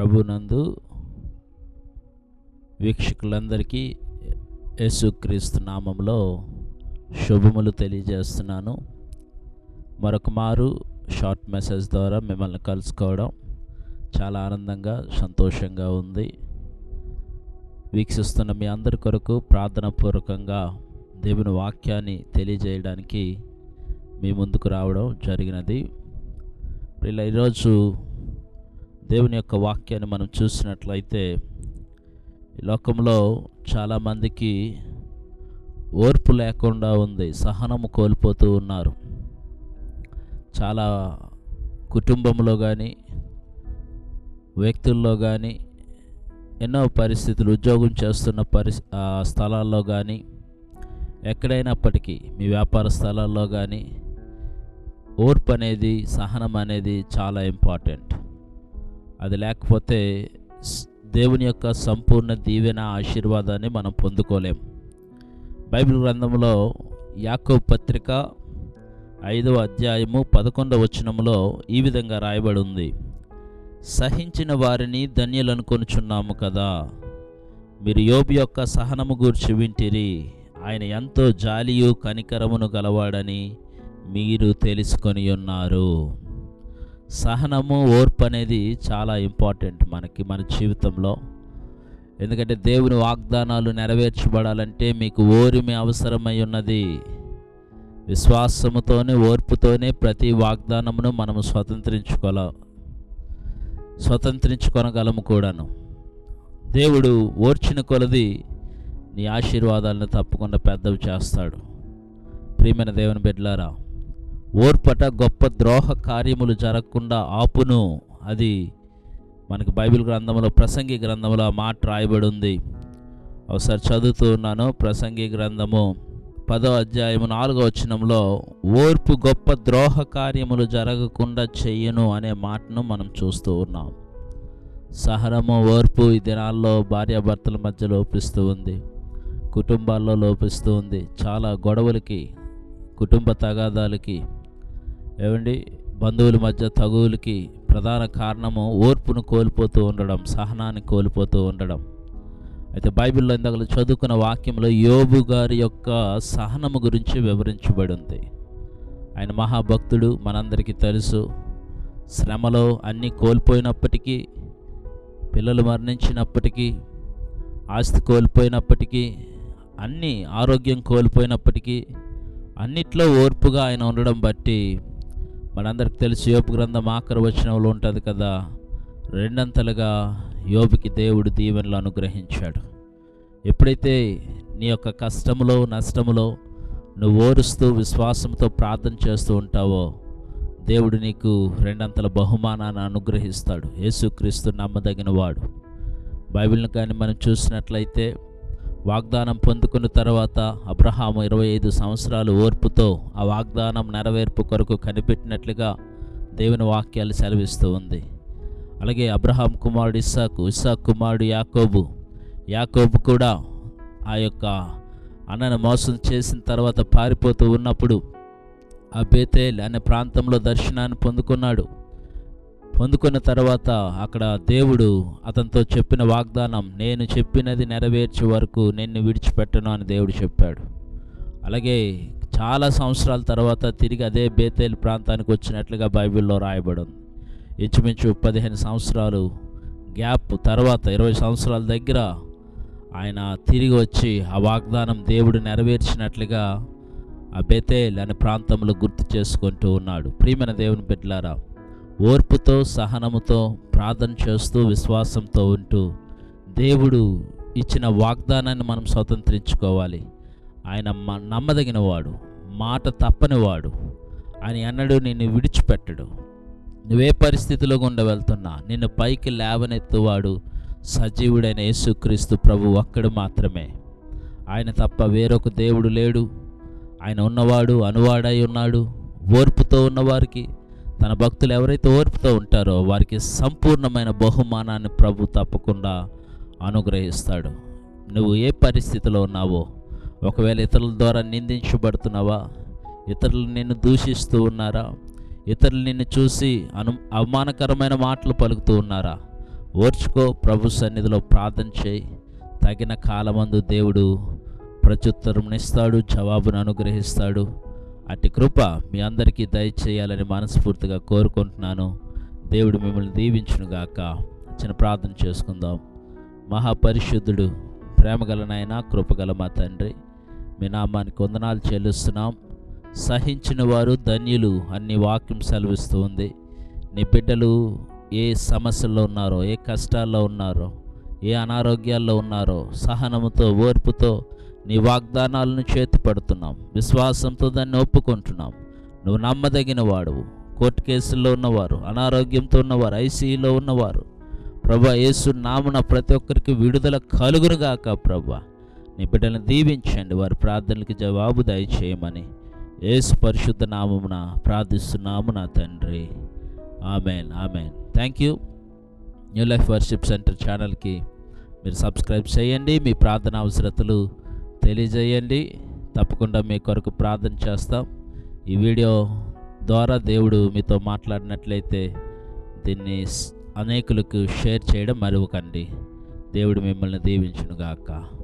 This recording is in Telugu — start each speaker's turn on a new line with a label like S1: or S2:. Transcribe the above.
S1: ప్రభునందు వీక్షకులందరికీ యేసుక్రీస్తు నామంలో శుభములు తెలియజేస్తున్నాను. మరొక మారు షార్ట్ మెసేజ్ ద్వారా మిమ్మల్ని కలుసుకోవడం చాలా ఆనందంగా సంతోషంగా ఉంది. వీక్షిస్తున్న మీ అందరి కొరకు ప్రార్థనాపూర్వకంగా దేవుని వాక్యాన్ని తెలియజేయడానికి మీ ముందుకు రావడం జరిగినది. ఇలా ఈరోజు దేవుని యొక్క వాక్యాన్ని మనం చూసినట్లయితే ఈ లోకంలో చాలామందికి ఓర్పు లేకుండా ఉంది సహనము కోల్పోతూ ఉన్నారు. చాలా కుటుంబంలో కానీ వ్యక్తుల్లో కానీ ఎన్నో పరిస్థితులు ఉద్యోగం చేస్తున్న పరి స్థలాల్లో కానీ ఎక్కడైనప్పటికీ మీ వ్యాపార స్థలాల్లో కానీ ఓర్పు అనేది సహనం అనేది చాలా ఇంపార్టెంట్. అది లేకపోతే దేవుని యొక్క సంపూర్ణ దీవెన ఆశీర్వాదాన్ని మనం పొందుకోలేం. బైబిల్ గ్రంథంలో యాకోబ్ పత్రిక ఐదవ అధ్యాయము పదకొండవ వచనములో ఈ విధంగా రాయబడి ఉంది సహించిన వారిని ధన్యులనుకొనుచున్నాము కదా. మీరు యోబు యొక్క సహనము గూర్చి వింటిరి. ఆయన ఎంతో జాలియు కనికరమును గలవాడని మీరు తెలుసుకొని ఉన్నారు సహనము ఓర్పు అనేది చాలా ఇంపార్టెంట్ మనకి మన జీవితంలో. ఎందుకంటే దేవుని వాగ్దానాలు నెరవేర్చబడాలంటే మీకు ఓరిమి అవసరమై ఉన్నది. విశ్వాసముతోనే ఓర్పుతోనే ప్రతి వాగ్దానమును మనము స్వతంత్రించుకోల స్వతంత్రించుకొనగలము కూడాను. దేవుడు ఓర్చిన కొలది నీ ఆశీర్వాదాలను తప్పకుండా పెద్దవి చేస్తాడు. ప్రియమైన దేవుని బిడ్డలారా ఓర్పట గొప్ప ద్రోహ కార్యములు జరగకుండా ఆపును. అది మనకి బైబిల్ గ్రంథంలో ప్రసంగి గ్రంథంలో ఆ మాట రాయబడి ఉంది ఒకసారి చదువుతూ ఉన్నాను ప్రసంగి గ్రంథము పదో అధ్యాయము నాలుగో వచనంలో ఓర్పు గొప్ప ద్రోహ కార్యములు జరగకుండా చెయ్యను అనే మాటను మనం చూస్తూ ఉన్నాం. సహనము ఓర్పు ఈ దినాల్లో భార్యాభర్తల మధ్య లోపిస్తూ ఉంది. కుటుంబాల్లో లోపిస్తూ ఉంది. చాలా గొడవలకి కుటుంబ తగాదాలకి ఏమండి? బంధువుల మధ్య తగువులకి ప్రధాన కారణము ఓర్పును కోల్పోతూ ఉండడం సహనాన్ని కోల్పోతూ ఉండడం. అయితే బైబిల్లో ఇందాక చదువుకున్న వాక్యంలో యోబు గారి యొక్క సహనము గురించి వివరించబడి ఉంది ఆయన మహాభక్తుడు మనందరికీ తెలుసు. శ్రమలో అన్నీ కోల్పోయినప్పటికీ పిల్లలు మరణించినప్పటికీ ఆస్తి కోల్పోయినప్పటికీ అన్నీ ఆరోగ్యం కోల్పోయినప్పటికీ అన్నిట్లో ఓర్పుగా ఆయన ఉండడం బట్టి మనందరికి తెలిసి యోపు గ్రంథం ఆఖరి వచనంలో ఉంటుంది కదా రెండంతలుగా యోబుకి దేవుడు దీవెనలు అనుగ్రహించాడు. ఎప్పుడైతే నీ యొక్క కష్టములో నష్టములో నువ్వు ఓరుస్తూ విశ్వాసంతో ప్రార్థన చేస్తూ ఉంటావో దేవుడు నీకు రెండంతల బహుమానాన్ని అనుగ్రహిస్తాడు. యేసుక్రీస్తు నమ్మదగిన వాడు బైబిల్ని కానీ మనం చూసినట్లయితే వాగ్దానం పొందుకున్న తర్వాత అబ్రహాము ఇరవై ఐదు సంవత్సరాలు ఓర్పుతో ఆ వాగ్దానం నెరవేర్పు కొరకు కనిపెట్టినట్లుగా దేవుని వాక్యాలు సెలవిస్తూ ఉంది. అలాగే అబ్రహాం కుమారుడు ఇస్సాకు ఇస్సాకు కుమారుడు యాకోబు. యాకోబు కూడా ఆ యొక్క అన్నను మోసం చేసిన తర్వాత పారిపోతూ ఉన్నప్పుడు ఆ బేతేల్ అనే ప్రాంతంలో దర్శనాన్ని పొందుకున్నాడు. పొందుకున్న తర్వాత అక్కడ దేవుడు అతనితో చెప్పిన వాగ్దానం నేను చెప్పినది నెరవేర్చే వరకు నిన్ను విడిచిపెట్టను అని దేవుడు చెప్పాడు. అలాగే చాలా సంవత్సరాల తర్వాత తిరిగి అదే బేతేల్ ప్రాంతానికి వచ్చినట్లుగా బైబిల్లో రాయబడి ఉంది ఇంచుమించు పదిహేను సంవత్సరాలు గ్యాప్ తర్వాత ఇరవై సంవత్సరాల దగ్గర ఆయన తిరిగి వచ్చి ఆ వాగ్దానం దేవుడు నెరవేర్చినట్లుగా ఆ బెతేల్ అనే ప్రాంతంలో గుర్తు చేసుకుంటూ ఉన్నాడు. ప్రియమైన దేవుని బిడ్డలారా ఓర్పుతో సహనముతో ప్రార్థన చేస్తూ విశ్వాసంతో ఉంటూ దేవుడు ఇచ్చిన వాగ్దానాన్ని మనం స్వతంత్రించుకోవాలి. ఆయన నమ్మదగినవాడు మాట తప్పనివాడు. ఆయన అన్నడు నిన్ను విడిచిపెట్టడు. నువ్వే పరిస్థితిలో గుండా వెళ్తున్నా. నిన్ను పైకి లేవనెత్తువాడు సజీవుడైన యేసుక్రీస్తు ప్రభు ఒక్కడు మాత్రమే. ఆయన తప్ప వేరొక దేవుడు లేడు. ఆయన ఉన్నవాడు అనువాడై ఉన్నాడు. ఓర్పుతో ఉన్నవారికి తన భక్తులు ఎవరైతే ఓర్పుతో ఉంటారో వారికి సంపూర్ణమైన బహుమానాన్ని ప్రభు తప్పకుండా అనుగ్రహిస్తాడు. నువ్వు ఏ పరిస్థితిలో ఉన్నావో ఒకవేళ ఇతరుల ద్వారా నిందించబడుతున్నావా ఇతరులు నిన్ను దూషిస్తూ ఉన్నారా ఇతరులు నిన్ను చూసి అను అవమానకరమైన మాటలు పలుకుతూ ఉన్నారా ఓర్చుకో ప్రభు సన్నిధిలో ప్రార్థన చేయి. తగిన కాలమందు దేవుడు ప్రత్యుత్తరంనిస్తాడు జవాబును అనుగ్రహిస్తాడు. అట్టి కృప మీ అందరికీ దయచేయాలని మనస్ఫూర్తిగా కోరుకుంటున్నాను. దేవుడు మిమ్మల్ని దీవించునుగాక చిన్న ప్రార్థన చేసుకుందాం. మహాపరిశుద్ధుడు ప్రేమగల నాయన కృపగల మా తండ్రి మీ నామానికి వందనాలు చెల్లిస్తున్నాం. సహించిన వారు ధన్యులు అన్ని వాక్యం సెలవిస్తూ ఉంది. నీ బిడ్డలు ఏ సమస్యల్లో ఉన్నారో ఏ కష్టాల్లో ఉన్నారో ఏ అనారోగ్యాల్లో ఉన్నారో సహనముతో ఓర్పుతో నీ వాగ్దానాలను చేతిపడుతున్నాం. విశ్వాసంతో దాన్ని ఒప్పుకుంటున్నాం. నువ్వు నమ్మదగిన వాడువు. కోర్టు కేసుల్లో ఉన్నవారు అనారోగ్యంతో ఉన్నవారు ఐసీయూలో ఉన్నవారు. ప్రభా యేసు నామున ప్రతి ఒక్కరికి విడుదల కలుగునుగాక ప్రభా. నీ బిడ్డలను దీవించండి. వారి ప్రార్థనలకి జవాబు దయచేయమని యేసు పరిశుద్ధ నామమున ప్రార్థిస్తున్నాము నా తండ్రి. Amen amen. Thank you. New life worship centre ఛానల్కి మీరు సబ్స్క్రైబ్ చేయండి. మీ ప్రార్థన అవసరతలు తెలియజేయండి. తప్పకుండా మీ కొరకు ప్రార్థన చేస్తాం. ఈ వీడియో ద్వారా దేవుడు మీతో మాట్లాడినట్లయితే దీన్ని అనేకులకు షేర్ చేయడం మరువకండి. దేవుడు మిమ్మల్ని దీవించునుగాక.